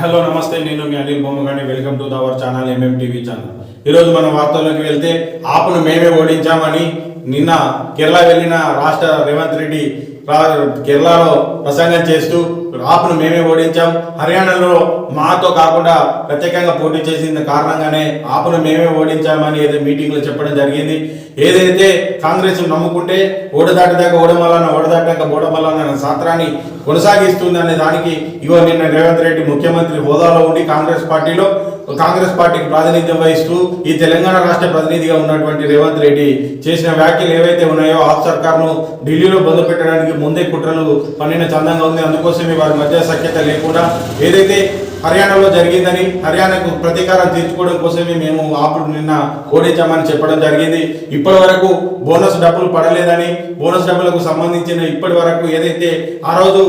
Hello నమస్తే. నేను మీ Anil Bommagani. Welcome to our channel MM TV channel. ఈరోజు మన వార్తల్లోకి వెళ్తే ఆపును మేమే ఓడించామని నిన్న కేరళ వెళ్ళిన రాష్ట్ర రేవంత్ రెడ్డి కేరళలో ప్రసంగం చేస్తూ ఆపును మేమే ఓడించాం. హర్యానాలో మాతో కాకుండా ప్రత్యేకంగా పోటీ చేసిన కారణంగానే ఆపును మేమే ఓడించామని ఏదో మీటింగ్లో చెప్పడం జరిగింది. ఏదైతే కాంగ్రెస్ నమ్ముకుంటే ఓడదాటిదాకా ఓడమలాన ఓడదాటాక ఓడమలాన సాత్రాన్ని కొనసాగిస్తుంది అనే దానికి ఇవో నిన్న రేవంత్ రెడ్డి ముఖ్యమంత్రి హోదాలో ఉండి కాంగ్రెస్ పార్టీలో కాంగ్రెస్ పార్టీకి ప్రాతినిధ్యం వహిస్తూ ఈ తెలంగాణ రాష్ట్ర ప్రతినిధిగా ఉన్నటువంటి రేవంత్ రెడ్డి చేసిన వ్యాఖ్యలు ఏవైతే ఉన్నాయో ఆప్ సర్కార్ను ఢిల్లీలో బంధు పెట్టడానికి ముందే కుట్రలు పన్నిన చందంగా ఉంది. అందుకోసమే వారి మధ్య సఖ్యత లేకుండా ఏదైతే హర్యానాలో జరిగిందని హర్యానాకు ప్రతీకారం తీర్చుకోవడం కోసమే మేము ఆపుడు నిన్న ఓడించామని చెప్పడం జరిగింది. ఇప్పటి వరకు బోనస్ డబ్బులు పడలేదని బోనస్ డబ్బులకు సంబంధించిన ఇప్పటి వరకు ఏదైతే ఆ రోజు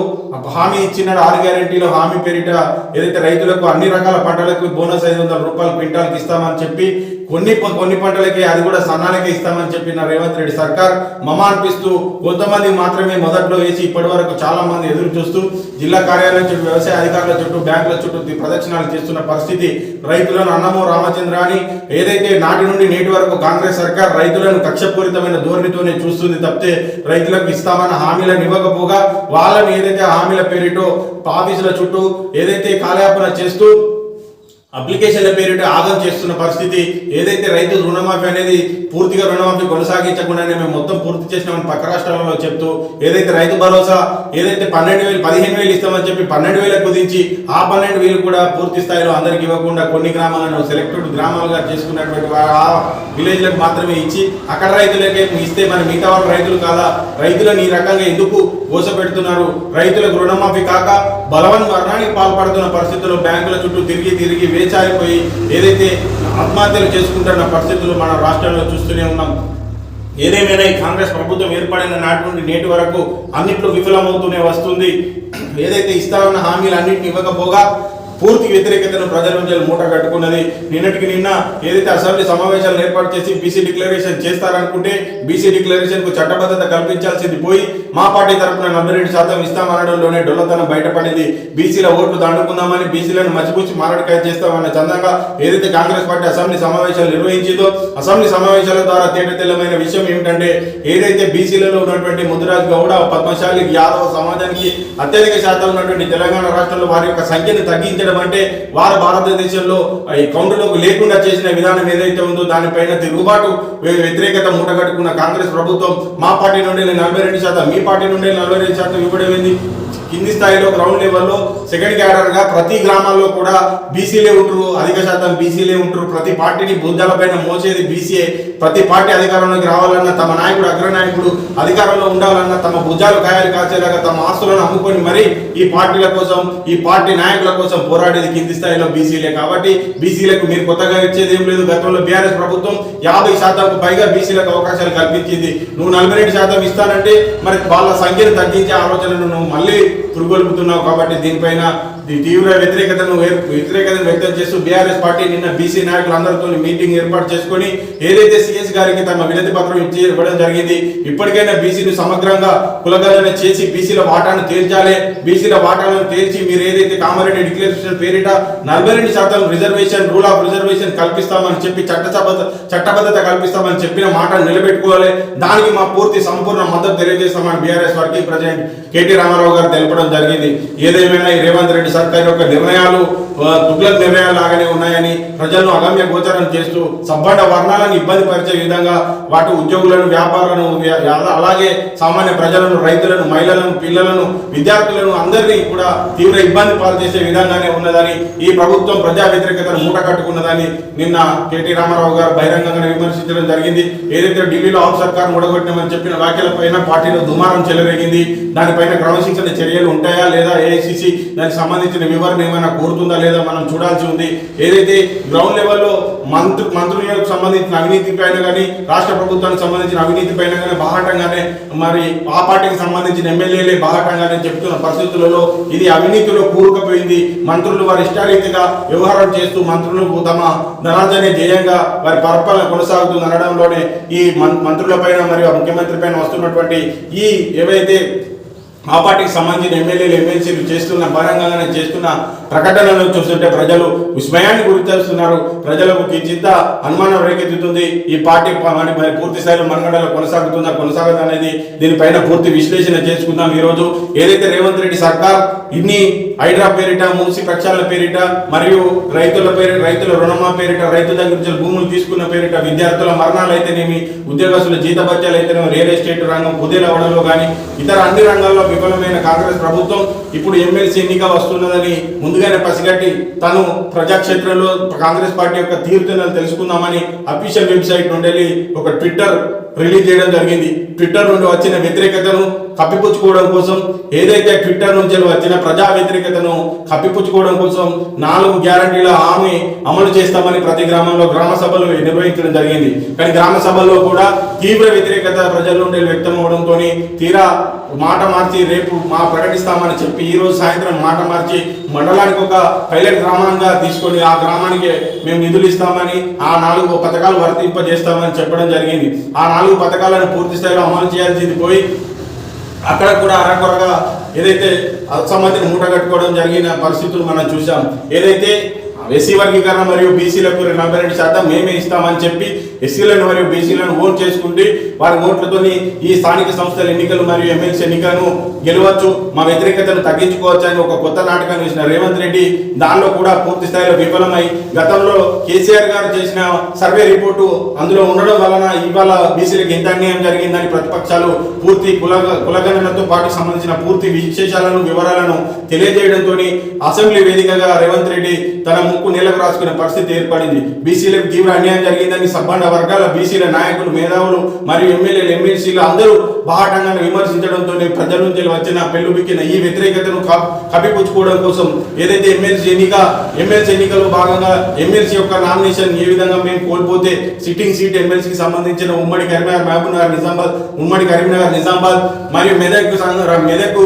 హామీ ఇచ్చిన ఆరు గ్యారెంటీలో హామీ పేరిట ఏదైతే రైతులకు అన్ని రకాల పంటలకు బోనస్ ఐదు వందల రూపాయలు క్వింటాల్కి ఇస్తామని చెప్పి కొన్ని కొన్ని పంటలకి అది కూడా సన్నాలకే ఇస్తామని చెప్పిన రేవంత్ రెడ్డి సర్కార్ మమ అనిపిస్తూ కొంతమంది మాత్రమే మొదట్లో వేసి ఇప్పటి వరకు చాలా మంది ఎదురు చూస్తూ జిల్లా కార్యాలయం చుట్టూ వ్యవసాయ అధికారుల చుట్టూ బ్యాంకుల చుట్టూ తి- ప్రదక్షిణాలు చేస్తున్న పరిస్థితి రైతులను అన్నమో రామచంద్ర అని ఏదైతే నాటి నుండి నేటి వరకు కాంగ్రెస్ సర్కార్ రైతులను కక్షపూరితమైన ధోరణితోనే చూస్తుంది తప్పితే రైతులకు ఇస్తామన్న హామీలను ఇవ్వకపోగా వాళ్ళని ఏదైతే హామీల పేరిటో ఆఫీసుల చుట్టూ ఏదైతే కాలయాపన చేస్తూ అప్లికేషన్ల పేరిట ఆదం చేస్తున్న పరిస్థితి ఏదైతే రైతు రుణమాఫీ అనేది పూర్తిగా రుణమాఫీ కొనసాగించకుండానే మేము మొత్తం పూర్తి చేసినామని పక్క రాష్ట్రాలలో చెప్తూ ఏదైతే రైతు భరోసా ఏదైతే పన్నెండు వేలు పదిహేను వేలు ఇస్తామని చెప్పి పన్నెండు వేలకు కుదించి ఆ పన్నెండు వేలు కూడా పూర్తి స్థాయిలో అందరికి ఇవ్వకుండా కొన్ని గ్రామాలను సెలెక్టెడ్ గ్రామాలుగా చేసుకున్నటువంటి ఆ విలేజ్లకు మాత్రమే ఇచ్చి అక్కడ రైతులకే ఇస్తే మరి మిగతా వాళ్ళు రైతులు కాదా? రైతులను ఈ రకంగా ఎందుకు మోసపెడుతున్నారు? రైతులకు రుణమాఫీ కాక బలవన్ మరణానికి పాల్పడుతున్న పరిస్థితుల్లో బ్యాంకుల చుట్టూ తిరిగి తిరిగి చేచారిపోయి ఏదైతే ఆత్మహత్యలు చేసుకుంటున్న పరిస్థితులు మన రాష్ట్రంలో చూస్తూనే ఉన్నాం. ఏదేమైనా ఈ కాంగ్రెస్ ప్రభుత్వం ఏర్పడిన నాటి నుండి నేటి వరకు అన్నింటిలో విఫలమవుతూనే వస్తుంది. ఏదైతే ఇస్తామన్న హామీలు అన్నింటిని ఇవ్వకపోగా పూర్తి వ్యతిరేకతను ప్రజల నుంచి మూట కట్టుకున్నది. నిన్నటికి నిన్న ఏదైతే అసెంబ్లీ సమావేశాలను ఏర్పాటు చేసి బీసీ డిక్లరేషన్ చేస్తారనుకుంటే బీసీ డిక్లరేషన్కు చట్టబద్ధత కల్పించాల్సింది పోయి మా పార్టీ తరఫున నలభై రెండు శాతం ఇస్తామనడంలోనే డొల్లతనం బయటపడింది. బీసీల ఓట్లు దండుకుందామని బీసీలను మసిపూసి మారడికాయ చేస్తామన్న చందంగా ఏదైతే కాంగ్రెస్ పార్టీ అసెంబ్లీ సమావేశాలు నిర్వహించిందో అసెంబ్లీ సమావేశాల ద్వారా తేటతెల్లమైన విషయం ఏమిటంటే ఏదైతే బీసీలలో ఉన్నటువంటి ముద్దురాజ్ గౌడ పద్మశాలి యాదవ సమాజానికి అత్యధిక శాతం ఉన్నటువంటి తెలంగాణ రాష్ట్రంలో వారి యొక్క సంఖ్యను తగ్గించడం అంటే వారు భారతదేశంలో ఈ కౌంటర్లోకి లేకుండా చేసిన విధానం ఏదైతే ఉందో దానిపైన తిరుగుబాటు వ్యతిరేకత మూటగట్టుకున్న కాంగ్రెస్ ప్రభుత్వం మా పార్టీ నుండి నలభై రెండు శాతం మీ పార్టీ నుండి నలభై రెండు శాతం ఇవ్వడం కింది స్థాయిలో గ్రౌండ్ లెవెల్లో సెకండ్ క్యాడర్గా ప్రతి గ్రామాల్లో కూడా బీసీలే ఉంటారు అధిక శాతం బీసీలే ఉంటారు ప్రతి పార్టీని బుద్ధాలపైన మోసేది బీసీఏ ప్రతి పార్టీ అధికారంలోకి రావాలన్న తమ నాయకుడు అగ్రనాయకుడు అధికారంలో ఉండాలన్న తమ భుజాలు కాయలు కాచేలాగా తమ ఆస్తులను అమ్ముకొని మరి ఈ పార్టీల కోసం ఈ పార్టీ నాయకుల కోసం పోరాడేది కింది స్థాయిలో బీసీలే కాబట్టి బీసీలకు మీరు కొత్తగా ఇచ్చేది ఏం లేదు. గతంలో బీఆర్ఎస్ ప్రభుత్వం యాభై శాతంకు పైగా బీసీలకు అవకాశాలు కల్పించింది. నువ్వు నలభై రెండు శాతం ఇస్తానంటే మరి వాళ్ళ సంఖ్యను తగ్గించే ఆలోచనను నువ్వు మళ్ళీ పురుగొల్పుతున్నావు కాబట్టి దీనిపైన తీవ్ర వ్యతిరేకతను వ్యతిరేకతను వ్యక్తం చేస్తూ బీఆర్ఎస్ పార్టీ నిన్న బీసీ నాయకులందరితో మీటింగ్ ఏర్పాటు చేసుకుని ఏదైతే సిఎస్ గారికి తమ వినతి పత్రం ఇచ్చి ఇవ్వడం జరిగింది ఇప్పటికైనా బీసీని సమగ్రంగా కులగణన చేసి బీసీల వాటాను తేల్చాలి. బీసీల వాటాలను తేల్చి మీరు ఏదైతే కామారెడ్డి డిక్లరేషన్ పేరిట నలభై రెండు శాతం రిజర్వేషన్ రూల్ ఆఫ్ రిజర్వేషన్ కల్పిస్తామని చెప్పి చట్టసభ చట్టబద్ధత కల్పిస్తామని చెప్పిన మాటను నిలబెట్టుకోవాలి. దానికి మా పూర్తి సంపూర్ణ మద్దతు తెలియజేస్తామని BRS working president KT Ramarao గారు తెలపడం జరిగింది. ఏదేమైనా రేవంత్ రెడ్డి సర్కార్ యొక్క నిర్ణయాలు తుగ్లక్ నిర్ణయాలు లాగానే ఉన్నాయని ప్రజలను అగమ్య గోచరం చేస్తూ సబ్బండ వర్ణాలను ఇబ్బంది పరిచే విధంగా వాటి ఉద్యోగులను వ్యాపారులను అలాగే సామాన్య ప్రజలను రైతులను మహిళలను పిల్లలను విద్యార్థులను అందరినీ కూడా తీవ్ర ఇబ్బంది పాలు చేసే విధంగానే ఉన్నదని ఈ ప్రభుత్వం ప్రజా వ్యతిరేకతను మూట కట్టుకున్నదని నిన్న కేటీ రామారావు గారు బహిరంగంగా విమర్శించడం జరిగింది. ఏదైతే ఢిల్లీలో ఆఫ్ సర్కార్ మూడగొట్టమని చెప్పిన వ్యాఖ్యలపైన పార్టీలో దుమారం చెలరేగింది. దానిపైన క్రమశిక్షణ చర్యలు ఉంటాయా లేదా ఏఐసిసి దానికి సంబంధించిన వివరణ ఏమైనా కోరుతుందా లేదా మనం చూడాల్సి ఉంది. ఏదైతే గ్రౌండ్ లెవెల్లో మంత్రు మంత్రులకు సంబంధించిన అవినీతి పైన కానీ రాష్ట్ర ప్రభుత్వానికి సంబంధించిన అవినీతి పైన కానీ బాహటంగానే మరి ఆ పార్టీకి సంబంధించిన ఎమ్మెల్యేలే బాహటంగానే చెప్తున్న పరిస్థితులలో ఇది అవినీతిలో కూరుకుపోయింది. మంత్రులు వారి ఇష్టారీతిగా వ్యవహారం చేస్తూ మంత్రులకు తమ ధనార్జనే ధ్యేయంగా వారి పరిపాలన కొనసాగుతుంది అనడంలోనే ఈ మం- మంత్రుల పైన మరియు ముఖ్యమంత్రి పైన వస్తున్నటువంటి ఈ ఏవైతే ఆ పార్టీకి సంబంధించిన ఎమ్మెల్యేలు ఎమ్మెల్సీలు చేస్తున్న బహిరంగంగానే చేస్తున్న ప్రకటనలను చూస్తుంటే ప్రజలు విస్మయాన్ని గురి చేస్తున్నారు ప్రజలకు కించిత అనుమానం రేకెత్తుతుంది. ఈ పార్టీ మరి పూర్తి స్థాయిలో మనుగడలో కొనసాగుతుందా కొనసాగదా అనేది దీనిపైన పూర్తి విశ్లేషణ చేసుకుందాం ఈరోజు. ఏదైతే రేవంత్ రెడ్డి సర్కార్ ఇన్ని హైడ్రా పేరిట మున్సి ప్రక్షాళన పేరిట మరియు రైతుల పేరు రైతుల రుణమా పేరిట రైతు దగ్గర నుంచి భూములు తీసుకున్న పేరిట విద్యార్థుల మరణాలు అయితేనేమి ఉద్యోగస్తుల జీతభత్యాలు అయితేనేమి రియల్ ఎస్టేట్ రంగం కుదేలవడంలో కానీ ఇతర అన్ని రంగాల్లో విఫలమైన కాంగ్రెస్ ప్రభుత్వం ఇప్పుడు ఎమ్మెల్సీ ఎన్నిక వస్తున్నదని ముందుగానే పసిగట్టి తను ప్రజాక్షేత్రంలో కాంగ్రెస్ పార్టీ యొక్క తీరుతెన్నులు తెలుసుకుందామని అఫీషియల్ వెబ్సైట్ నుండి వెళ్ళి ఒక ట్విట్టర్ రిలీజ్ చేయడం జరిగింది. ట్విట్టర్ నుండి వచ్చిన వ్యతిరేకతను కప్పిపుచ్చుకోవడం కోసం ఏదైతే ట్విట్టర్ నుంచి వచ్చిన ప్రజా వ్యతిరేకతను కప్పిపుచ్చుకోవడం కోసం నాలుగు గ్యారంటీల హామీ అమలు చేస్తామని ప్రతి గ్రామంలో గ్రామ సభలు నిర్వహించడం జరిగింది. కానీ గ్రామ సభల్లో కూడా తీవ్ర వ్యతిరేకత ప్రజల నుండి వ్యక్తం అవడంతో తీరా మాట మార్చి రేపు మా ప్రకటిస్తామని చెప్పి ఈరోజు సాయంత్రం మాట మార్చి మండలానికి ఒక పైలట్ గ్రామంగా తీసుకొని ఆ గ్రామానికి మేము నిధులు ఇస్తామని ఆ నాలుగు పథకాలు వర్తింపజేస్తామని చెప్పడం జరిగింది. ఆ నాలుగు పథకాలను పూర్తి స్థాయిలో అమలు చేయాల్సింది పోయి అక్కడ కూడా అరకొరగా ఏదైతే అసమ్మతిని మూట కట్టుకోవడం జరిగిన పరిస్థితులు మనం చూసాం ఏదైతే ఎస్సీ వర్గీకరణ మరియు బీసీలకు నలభై రెండు శాతం మేమే ఇస్తామని చెప్పి ఎస్సీలను మరియు బీసీలను ఓట్ చేసుకుంటే వారి ఓట్లతోని ఈ స్థానిక సంస్థల ఎన్నికలు మరియు ఎమ్మెల్సీ ఎన్నికలను గెలవచ్చు. మా వ్యతిరేకతను తగ్గించుకోవచ్చు అని ఒక కొత్త నాటకాన్ని వేసిన రేవంత్ రెడ్డి దానిలో కూడా పూర్తి స్థాయిలో విఫలమై గతంలో కేసీఆర్ గారు చేసిన సర్వే రిపోర్టు అందులో ఉండడం వలన ఇవాళ బీసీలకు ఎంత అన్యాయం జరిగిందని ప్రతిపక్షాలు పూర్తి కుల కులగణనతో పాటు సంబంధించిన పూర్తి విశేషాలను వివరాలను తెలియజేయడంతో అసెంబ్లీ వేదికగా రేవంత్ రెడ్డి తన ముక్కు నీళ్ళకు రాసుకునే పరిస్థితి ఏర్పడింది. బీసీలకు తీవ్ర అన్యాయం జరిగిందని సంబంధ వర్గాల బీసీల నాయకులు మేధావులు మరియు ఎమ్మెల్యేలు ఎమ్మెల్సీలు అందరూ బాహటంగా విమర్శించడంతో ప్రజల నుంచి వచ్చిన పెళ్ళు బిక్కిన ఈ వ్యతిరేకతను కప్పిపుచ్చుకోవడం కోసం ఏదైతే ఎమ్మెల్సీ ఎన్నిక ఎమ్మెల్సీ ఎన్నికల్లో భాగంగా ఎమ్మెల్సీ యొక్క నామినేషన్ ఏ విధంగా మేము కోల్పోతే సిట్టింగ్ సీట్ ఎమ్మెల్సీకి సంబంధించిన ఉమ్మడి కరీంనగర్ మహబూబ్ నగర్ నిజామాబాద్ ఉమ్మడి కరీంనగర్ నిజామాబాద్ మరియు మెదక్ మెదక్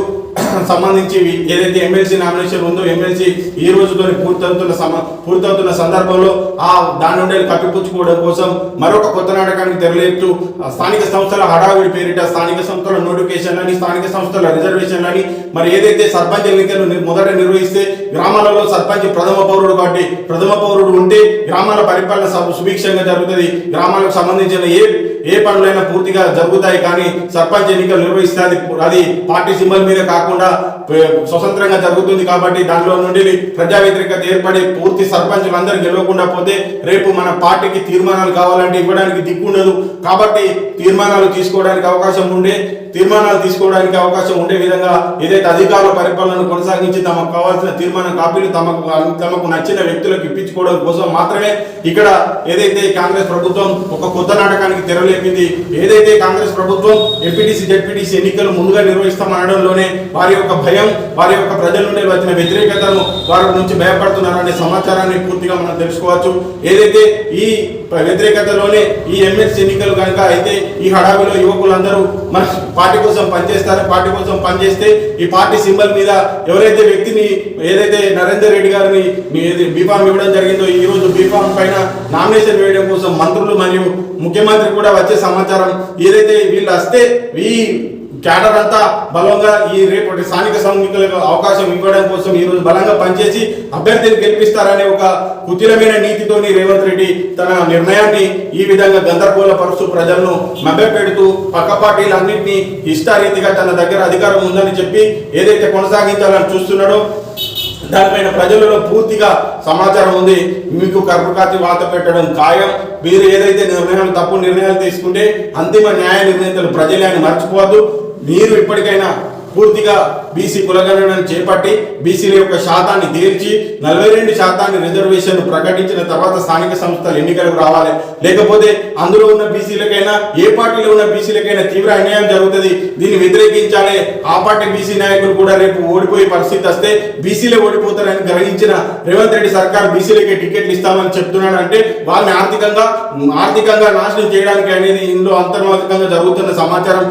సంబంధించి ఏదైతే ఎమ్మెల్సీ నామినేషన్ ఉందో ఎమ్మెల్సీ ఈ రోజుతో పూర్తవుతున్న సమ పూర్తవుతున్న సందర్భంలో ఆ దాని నుండి కప్పిపుచ్చుకోవడం కోసం మరొక కొత్త నాటకానికి తెరలేపుతూ స్థానిక సంస్థల హడావిడి పేరిట స్థానిక సంస్థల నోటిఫికేషన్లని స్థానిక సంస్థల రిజర్వేషన్లని మరి ఏదైతే సర్పంచ్ ఎన్నికలు మొదట నిర్వహిస్తే గ్రామాలలో సర్పంచ్ ప్రథమ పౌరుడు కాబట్టి ప్రథమ పౌరుడు ఉంటే గ్రామాల పరిపాలన సుభిక్షంగా జరుగుతుంది. గ్రామాలకు సంబంధించిన ఏ ఏ పనులైనా పూర్తిగా జరుగుతాయి కానీ సర్పంచ్ ఎన్నికలు నిర్వహిస్తుంది అది పార్టీ సింబల్ మీద కాకుండా స్వతంత్రంగా జరుగుతుంది కాబట్టి దానిలో నుండి ప్రజా వ్యతిరేకత ఏర్పడి పూర్తి సర్పంచులు అందరూ గెలవకుండా పోతే రేపు మన పార్టీకి తీర్మానాలు కావాలంటే ఇవ్వడానికి దిక్కుండదు. కాబట్టి తీర్మానాలు తీసుకోవడానికి అవకాశం ఉండే తీర్మానాలు తీసుకోవడానికి అవకాశం ఉండే విధంగా ఏదైతే అధికారుల పరిపాలనను కొనసాగించి తమకు కావాల్సిన తీర్మాన కాపీలు తమకు తమకు నచ్చిన వ్యక్తులకు ఇప్పించుకోవడం కోసం మాత్రమే ఇక్కడ ఏదైతే కాంగ్రెస్ ప్రభుత్వం ఒక కొత్త నాటకానికి తెరలేపింది ఏదైతే కాంగ్రెస్ ప్రభుత్వం ఎంపీటీసీ జెడ్పీటీసీ ఎన్నికలు ముందుగా నిర్వహిస్తామనడంలోనే వారి యొక్క భయం వారి యొక్క ప్రజల నుండి వచ్చిన వ్యతిరేకతను వారి నుంచి భయపడుతున్నారనే సమాచారాన్ని పూర్తిగా మనం తెలుసుకోవచ్చు. ఏదైతే ఈ వ్యతిరేకతలోనే ఈ ఎమ్మెల్సీ ఎన్నికలు కనుక అయితే ఈ హడావిలో యువకులందరూ మన పార్టీ కోసం పనిచేస్తారో పార్టీ కోసం పనిచేస్తే ఈ పార్టీ సింబల్ మీద ఎవరైతే వ్యక్తిని ఏదైతే నరేందర్ రెడ్డి గారిని బీఫామ్ ఇవ్వడం జరిగిందో ఈ రోజు బీఫామ్ పైన నామినేషన్ వేయడం కోసం మంత్రులు మరియు ముఖ్యమంత్రి కూడా వచ్చే సమాచారం ఏదైతే వీళ్ళు వస్తే ఈ క్యాడర్ అంతా బలంగా ఈ రేపటి స్థానిక ఎన్నికలకు అవకాశం ఇవ్వడం కోసం ఈ రోజు బలంగా పనిచేసి అభ్యర్థిని గెలిపిస్తారనే ఒక కుతిరమైన నీతితోని రేవంత్ రెడ్డి తన నిర్ణయాన్ని ఈ విధంగా గందరగోళపరుస్తూ ప్రజలను మభ్యపెడుతూ పక్క పార్టీలన్నింటినీ ఇష్టారీతిగా తన దగ్గర అధికారం ఉందని చెప్పి ఏదైతే కొనసాగించాలని చూస్తున్నాడో దానిపైన ప్రజలలో పూర్తిగా సమాచారం ఉంది. మీకు కర్మకాతి వాత పెట్టడం ఖాయం. మీరు ఏదైతే నిర్ణయాలు తప్పు నిర్ణయాలు తీసుకుంటే అంతిమ న్యాయ నిర్ణేతలు ప్రజలే అని మర్చిపోవద్దు. మీరు ఇప్పటికైనా పూర్తిగా బీసీ కులగణనను చేపట్టి బీసీల యొక్క శాతాన్ని తీర్చి నలభై రెండు శాతాన్ని రిజర్వేషన్ ప్రకటించిన తర్వాత స్థానిక సంస్థలు ఎన్నికలకు రావాలి. లేకపోతే అందులో ఉన్న బీసీలకైనా ఏ పార్టీలో ఉన్న బీసీలకైనా తీవ్ర అన్యాయం జరుగుతుంది. దీన్ని వ్యతిరేకించాలి. ఆ పార్టీ బీసీ నాయకులు కూడా రేపు ఓడిపోయే పరిస్థితి వస్తే బీసీలే ఓడిపోతారని గ్రహించిన రేవంత్ రెడ్డి సర్కార్ బీసీలకే టికెట్లు ఇస్తామని చెప్తున్నాడు. అంటే వాళ్ళని ఆర్థికంగా ఆర్థికంగా నాశనం చేయడానికి అనేది ఇందులో అంతర్వాతకంగా జరుగుతున్న సమాచారం.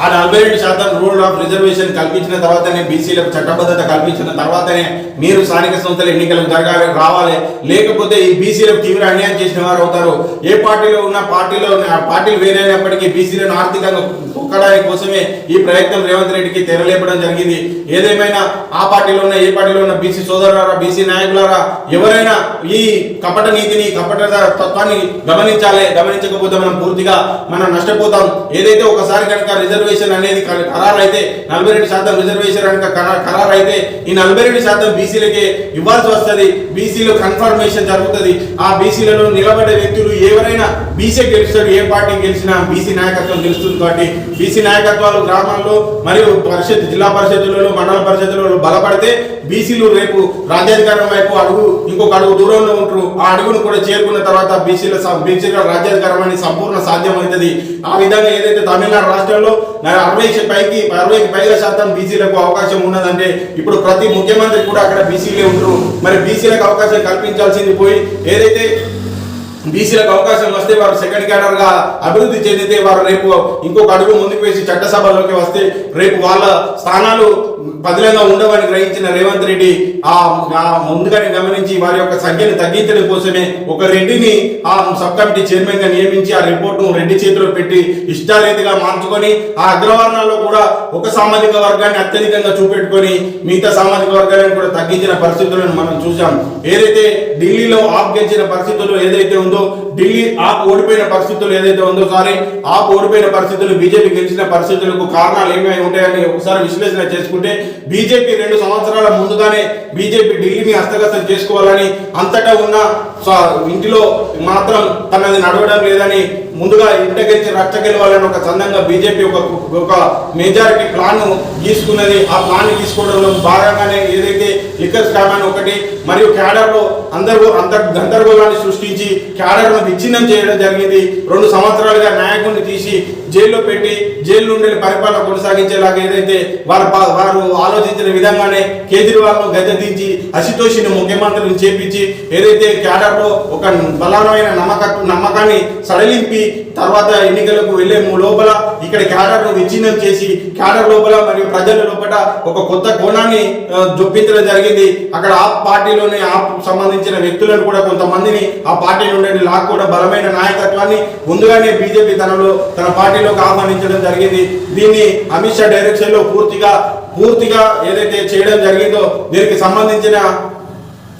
ఆ నలభై ఏడు శాతం రూల్ ఆఫ్ రిజర్వేషన్ కల్పించిన తర్వాతనే బీసీలకు చట్టబద్ధత కల్పించిన తర్వాతనే మీరు స్థానిక సంస్థల ఎన్నికలకు జరగాలి రావాలి. లేకపోతే ఈ బీసీలకు తీవ్ర అన్యాయం చేసిన వారు అవుతారు. ఏ పార్టీలో ఉన్న పార్టీలో ఉన్న- పార్టీలు వేరైనప్పటికీ బీసీలను ఆర్థికంగా కుక్కడానికి కోసమే ఈ ప్రయత్నం రేవంత్ రెడ్డికి తెరలేపడం జరిగింది. ఏదేమైనా ఆ పార్టీలో ఉన్న ఏ పార్టీలో ఉన్న బీసీ సోదరులారా బీసీ నాయకులారా ఎవరైనా ఈ కపట నీతిని కపట తత్వాన్ని గమనించాలి. గమనించకపోతే మనం పూర్తిగా మనం నష్టపోతాం. ఏదైతే ఒకసారి కనుక రిజర్వేషన్ అనేది ఖరారు అయితే నలభై రెండు శాతం రిజర్వేషన్ కనుక ఖరారు అయితే ఈ నలభై రెండు శాతం బీసీలకే ఇవ్వాల్సి వస్తుంది. బీసీలో కన్ఫర్మేషన్ జరుగుతుంది. ఆ బీసీలలో నిలబడే వ్యక్తులు ఎవరైనా బీసీ గెలుస్తారు ఏ పార్టీ గెలిచినా బీసీ నాయకత్వం గెలుస్తుంది కాబట్టి బీసీ నాయకత్వాలు గ్రామాల్లో మరియు పరిషత్ జిల్లా పరిషత్తులలో మండల పరిషత్తులలో బలపడితే బీసీలు రేపు రాజ్యాధికారం వైపు అడుగు ఇంకొక అడుగు దూరంలో ఉంటారు. ఆ అడుగును కూడా చేరుకున్న తర్వాత బీసీల బీసీల రాజ్యాధికారం అనేది సంపూర్ణ సాధ్యమవుతుంది. ఆ విధంగా ఏదైతే తమిళనాడు రాష్ట్రంలో అరవై పైకి అరవైకి పైగా శాతం బీసీలకు అవకాశం ఉన్నదంటే ఇప్పుడు ప్రతి ముఖ్యమంత్రి కూడా అక్కడ బీసీలే ఉంటారు. మరి బీసీలకు అవకాశం కల్పించాల్సింది పోయి ఏదైతే బీసీలకు అవకాశం వస్తే వారు సెకండ్ క్యాడర్గా అభివృద్ధి చెందితే వారు రేపు ఇంకొక అడుగు ముందుకు వేసి చట్టసభలోకి వస్తే రేపు వాళ్ళ స్థానాలు బదిలంగా ఉండవని గ్రహించిన రేవంత్ రెడ్డి ఆ ముందుగానే గమనించి వారి యొక్క సంఖ్యను తగ్గించడం కోసమే ఒక రెడ్డిని ఆ సబ్ కమిటీ చైర్మన్గా నియమించి ఆ రిపోర్ట్ను రెడ్డి చేతిలో పెట్టి ఇష్టారీతిగా మార్చుకొని ఆ అగ్రవర్ణాల్లో కూడా ఒక సామాజిక వర్గాన్ని అత్యధికంగా చూపెట్టుకొని మిగతా సామాజిక వర్గాలను కూడా తగ్గించిన పరిస్థితులను మనం చూసాం ఏదైతే ఢిల్లీలో ఆప్ గెలిచిన పరిస్థితులు ఏదైతే ఉందో ఢిల్లీ ఆప్ ఓడిపోయిన పరిస్థితులు ఏదైతే ఉందో సారీ ఆప్ ఓడిపోయిన పరిస్థితులు బీజేపీ గెలిచిన పరిస్థితులకు కారణాలు ఏమేమి ఉంటాయని ఒకసారి విశ్లేషణ చేసుకుంటే బీజేపీ రెండు సంవత్సరాల ముందుగానే బీజేపీ ఢిల్లీని హస్తగతం చేసుకోవాలని అంతటా ఉన్న ఇంటిలో మాత్రం తనది నడవడం లేదని ముందుగా ఇంటకెచ్చి రచ్చ గెలవాలని ఒక చందంగా బీజేపీ ఒక ఒక మెజారిటీ ప్లాన్ గీసుకున్నది. ఆ ప్లాన్ తీసుకోవడంలో భాగంగానే ఏదైతే లిక్కర్ స్కామ్ అని ఒకటి మరియు క్యాడర్లో అందరూ అంత గందరగోళాన్ని సృష్టించి క్యాడర్ను విచ్ఛిన్నం చేయడం జరిగింది. రెండు సంవత్సరాలుగా నాయకుడిని తీసి జైల్లో పెట్టి జైలు నుండి పరిపాలన కొనసాగించేలాగా ఏదైతే వారు వారు ఆలోచించిన విధంగానే కేజ్రీవాల్ను గద్దె దించి అశుతోషిని ముఖ్యమంత్రిని చేపించి ఏదైతే క్యాడర్ లో ఒక బలమైన నమ్మక నమ్మకాన్ని సడలింపి తర్వాత ఎన్నికలకు వెళ్ళే లోపల ఇక్కడ క్యాడర్ను విచ్ఛిన్నం చేసి క్యాడర్ లోపల మరియు ప్రజల లోపల ఒక కొత్త కోణాన్ని జొప్పించడం జరిగింది. అక్కడ ఆ పార్టీలోని ఆ సంబంధించిన వ్యక్తులను కూడా కొంతమందిని ఆ పార్టీ నుండి కూడా బలమైన నాయకత్వాన్ని ముందుగానే బీజేపీ తనలో తన పార్టీలోకి ఆహ్వానించడం జరిగింది. దీన్ని అమిత్ షా డైరెక్షన్లో పూర్తిగా పూర్తిగా ఏదైతే చేయడం జరిగిందో దీనికి సంబంధించిన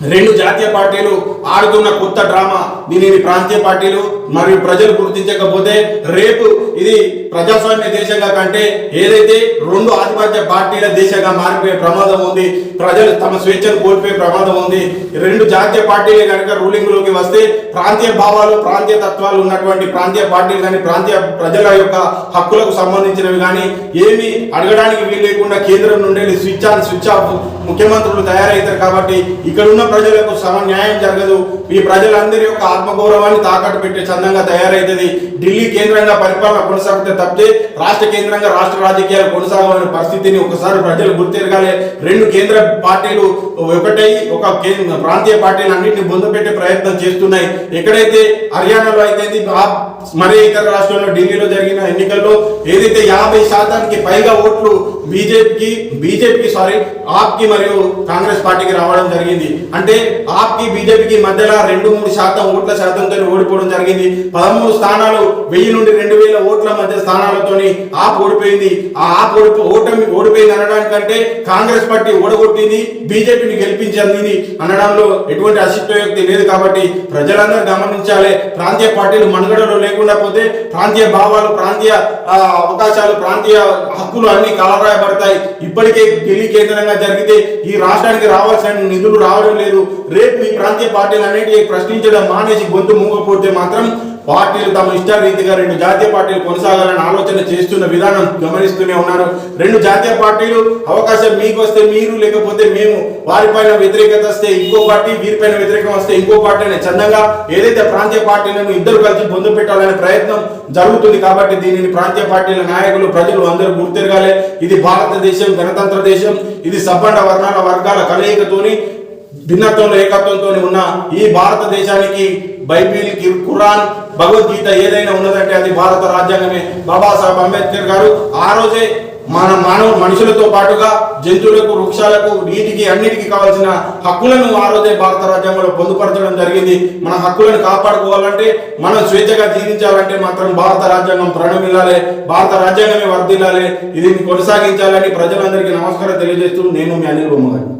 రెండు జాతీయ పార్టీలు ఆడుతున్న కొత్త డ్రామా దీనిని ప్రాంతీయ పార్టీలు మరియు ప్రజలు గుర్తించకపోతే రేపు ఇది ప్రజాస్వామ్య దేశంగా కంటే ఏదైతే రెండు ఆధిపత్య పార్టీల దేశంగా మారిపోయే ప్రమాదం ఉంది ప్రజలు తమ స్వేచ్ఛను కోల్పోయే ప్రమాదం ఉంది రెండు జాతీయ పార్టీలు కనుక రూలింగ్లోకి వస్తే ప్రాంతీయ భావాలు ప్రాంతీయ తత్వాలు ఉన్నటువంటి ప్రాంతీయ పార్టీలు కానీ ప్రాంతీయ ప్రజల యొక్క హక్కులకు సంబంధించినవి కానీ ఏమి అడగడానికి వీలు లేకుండా కేంద్రం నుండి స్విచ్ ఆన్ స్విచ్ ఆఫ్ ముఖ్యమంత్రులు తయారవుతారు కాబట్టి ఇక్కడ ఉన్న ప్రజలకు సమన్యాయం జరగదు. ఈ ప్రజలందరి యొక్క ఆత్మగౌరవాన్ని తాకట్టు పెట్టే చందంగా తయారైతుంది. ఢిల్లీ కేంద్రంగా పరిపాలన కొనసాగితే తప్పితే రాష్ట్ర కేంద్రంగా రాష్ట్ర రాజకీయాలు కొనసాగాలనే పరిస్థితిని ఒకసారి ప్రజలు గుర్తెరగాలి. రెండు కేంద్ర పార్టీలు ఒకటై ఒక కేంద్ర ప్రాంతీయ పార్టీలు అన్నింటిని బొందపెట్టే ప్రయత్నం చేస్తున్నాయి. ఎక్కడైతే హర్యానాలో అయితే మరే ఇతర రాష్ట్రాల్లో ఢిల్లీలో జరిగిన ఎన్నికల్లో ఏదైతే యాభై శాతానికి పైగా ఓట్లు బీజేపీకి బీజేపీకి సారీ ఆప్కి మరియు కాంగ్రెస్ పార్టీకి రావడం జరిగింది. అంటే ఆప్కి బీజేపీకి మధ్యలో రెండు మూడు శాతం ఓట్ల శాతంతో ఓడిపోవడం జరిగింది. పదమూడు స్థానాలు వెయ్యి నుండి రెండు వేల ఓట్ల మధ్య స్థానాలతోని ఆప్ ఓడిపోయింది. ఆ ఆప్ ఓడిపో ఓటమి ఓడిపోయింది అనడానికంటే కాంగ్రెస్ పార్టీ ఓడగొట్టింది బీజేపీని గెలిపించింది అనడంలో ఎటువంటి అశిష్టయోక్తి లేదు కాబట్టి ప్రజలందరూ గమనించాలి. ప్రాంతీయ పార్టీలు మనుగడలో లేకుండా పోతే ప్రాంతీయ భావాలు ప్రాంతీయ అవకాశాలు ప్రాంతీయ హక్కులు అన్ని కాలరాయబడతాయి ఇప్పటికే ఢిల్లీ కేంద్రంగా జరిగితే ఈ రాష్ట్రానికి రావాల్సిన నిధులు రావడం లేదు. రేపు ఈ ప్రాంతీయ పార్టీలు అనేటివి ప్రశ్నించడం మానేసి గొంతు మూగపోతే మాత్రం పార్టీలు తమ ఇష్టారీతిగా రెండు జాతీయ పార్టీలు కొనసాగాలని ఆలోచన చేస్తున్న విధానం గమనిస్తూనే ఉన్నారు. రెండు జాతీయ పార్టీలు అవకాశం మీకు వస్తే మీరు లేకపోతే మేము. వారిపైన వ్యతిరేకత వస్తే ఇంకో పార్టీ వీరిపైన వ్యతిరేకం వస్తే ఇంకో పార్టీ అనే చందంగా ఏదైతే ప్రాంతీయ పార్టీలను ఇద్దరు కలిసి పొందు పెట్టాలనే ప్రయత్నం జరుగుతుంది కాబట్టి దీనిని ప్రాంతీయ పార్టీల నాయకులు ప్రజలు అందరూ గుర్తిరగాలి. ఇది భారతదేశం గణతంత్ర దేశం. ఇది సబ్బండ వర్ణాల వర్గాల కలయికతోని భిన్నత్వం ఏకత్వంతో ఉన్న ఈ భారతదేశానికి బైబిల్ ఖురాన్ భగవద్గీత ఏదైనా ఉన్నదంటే అది భారత రాజ్యాంగమే. బాబాసాహెబ్ అంబేద్కర్ గారు ఆ రోజే మన మానవ మనుషులతో పాటుగా జంతువులకు వృక్షాలకు నీటికి అన్నిటికీ కావాల్సిన హక్కులను ఆ రోజే భారత రాజ్యాంగంలో పొందుపరచడం జరిగింది. మన హక్కులను కాపాడుకోవాలంటే మనం స్వేచ్ఛగా జీవించాలంటే మాత్రం భారత రాజ్యాంగం ప్రణమిల్లాలి భారత రాజ్యాంగమే వర్ధిల్లాలి. ఇది కొనసాగించాలని ప్రజలందరికీ నమస్కారం తెలియజేస్తూ నేను మీ అనిల్ బొమ్మగారు